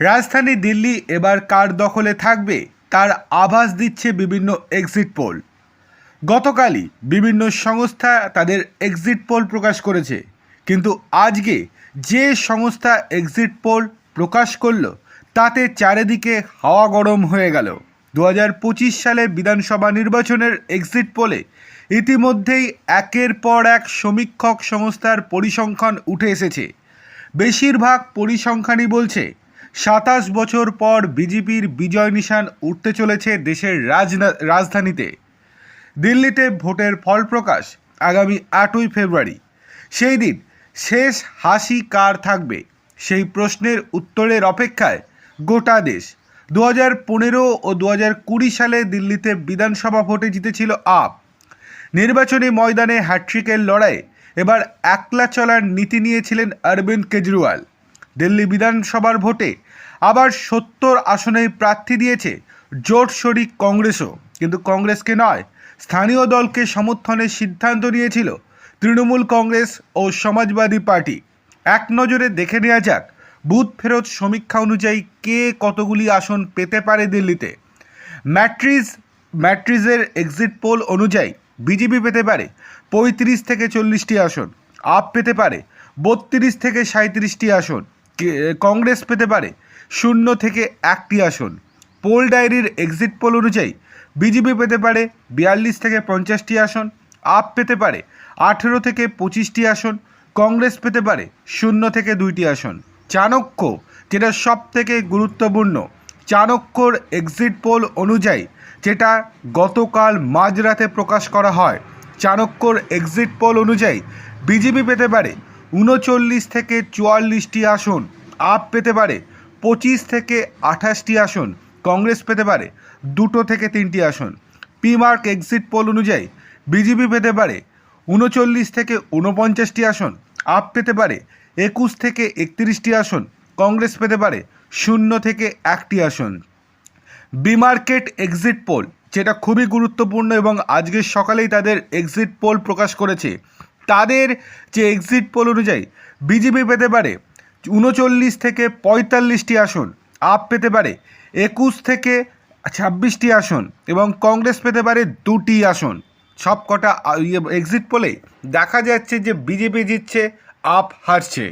রাজধানী দিল্লি এবার কার দখলে থাকবে তার আভাস দিচ্ছে বিভিন্ন এক্সিট পোল গতকালই বিভিন্ন সংস্থা তাদের এক্সিট পোল প্রকাশ করেছে। কিন্তু আজকে যে সংস্থা এক্সিট পোল প্রকাশ করল, তাতে চারিদিকে হাওয়া গরম হয়ে গেল। দু হাজার পঁচিশ সালে বিধানসভা নির্বাচনের এক্সিট পোলে ইতিমধ্যেই একের পর এক সমীক্ষক সংস্থার পরিসংখ্যান উঠে এসেছে। বেশিরভাগ পরিসংখ্যানই বলছে সাতাশ বছর পর বিজেপির বিজয় নিশান উঠতে চলেছে দেশের রাজধানীতে। দিল্লিতে ভোটের ফল প্রকাশ আগামী আটই ফেব্রুয়ারি। সেই দিন শেষ হাসি কার থাকবে? সেই প্রশ্নের উত্তরের অপেক্ষায় গোটা দেশ। দু হাজার পনেরো ও দু হাজার কুড়ি সালে দিল্লিতে বিধানসভা ভোটে জিতেছিল আপ। নির্বাচনী ময়দানে হ্যাট্রিকের লড়াইয়ে এবার একলা চলার নীতি নিয়েছিলেন অরবিন্দ কেজরিওয়াল। দিল্লি বিধানসভার ভোটে। আবার সত্তর আসনেই প্রার্থী দিয়েছে জোট শরিক কংগ্রেসও। কিন্তু কংগ্রেসকে নয়, স্থানীয় দলকে সমর্থনের সিদ্ধান্ত নিয়েছিল তৃণমূল কংগ্রেস ও সমাজবাদী পার্টি। এক নজরে দেখে নেওয়া যাক, বুথ ফেরত সমীক্ষা অনুযায়ী কে কতগুলি আসন পেতে পারে দিল্লিতে। ম্যাট্রিজ, ম্যাট্রিজের এক্সিট পোল অনুযায়ী বিজেপি পেতে পারে পঁয়ত্রিশ থেকে চল্লিশটি আসন, আপ পেতে পারে বত্রিশ থেকে সাঁত্রিশটি আসন। কংগ্রেস পেতে পারে। শূন্য থেকে একটি আসন। পোল ডায়েরির এক্সিট পোল অনুযায়ী বিজেপি পেতে পারে বিয়াল্লিশ থেকে পঞ্চাশটি আসন, আপ পেতে পারে আঠেরো থেকে পঁচিশটি আসন, কংগ্রেস পেতে পারে শূন্য থেকে দুইটি আসন। চাণক্য, যেটা সব থেকে গুরুত্বপূর্ণ, চাণক্যর এক্সিট পোল অনুযায়ী যেটা গতকাল মাঝরাতে প্রকাশ করা হয়, চাণক্যর এক্সিট পোল অনুযায়ী বিজেপি পেতে পারে উনচল্লিশ থেকে চুয়াল্লিশটি আসন আপ পেতে পারে, পঁচিশ থেকে আঠাশটি আসন কংগ্রেস পেতে পারে, দুটো থেকে তিনটি আসন। পি মার্ক এক্সিট পোল অনুযায়ী বিজেপি পেতে পারে উনচল্লিশ থেকে উনপঞ্চাশটি আসন আপ পেতে পারে, একুশ থেকে একত্রিশটি আসন কংগ্রেস পেতে পারে, শূন্য থেকে একটি আসন। বিমার্কেট এক্সিট পোল, যেটা খুবই গুরুত্বপূর্ণ এবং আজকের সকালেই তাদের এক্সিট পোল প্রকাশ করেছে তাদের যে এক্সিট পোল অনুযায়ী বিজেপি পেতে পারে উনচল্লিশ থেকে পঁয়তাল্লিশটি আসন আপ পেতে পারে একুশ থেকে ছাব্বিশটি আসন এবং কংগ্রেস পেতে পারে দুটি আসন। সব কটা এক্সিট পোলে দেখা যাচ্ছে যে বিজেপি জিতছে আপ হারছে।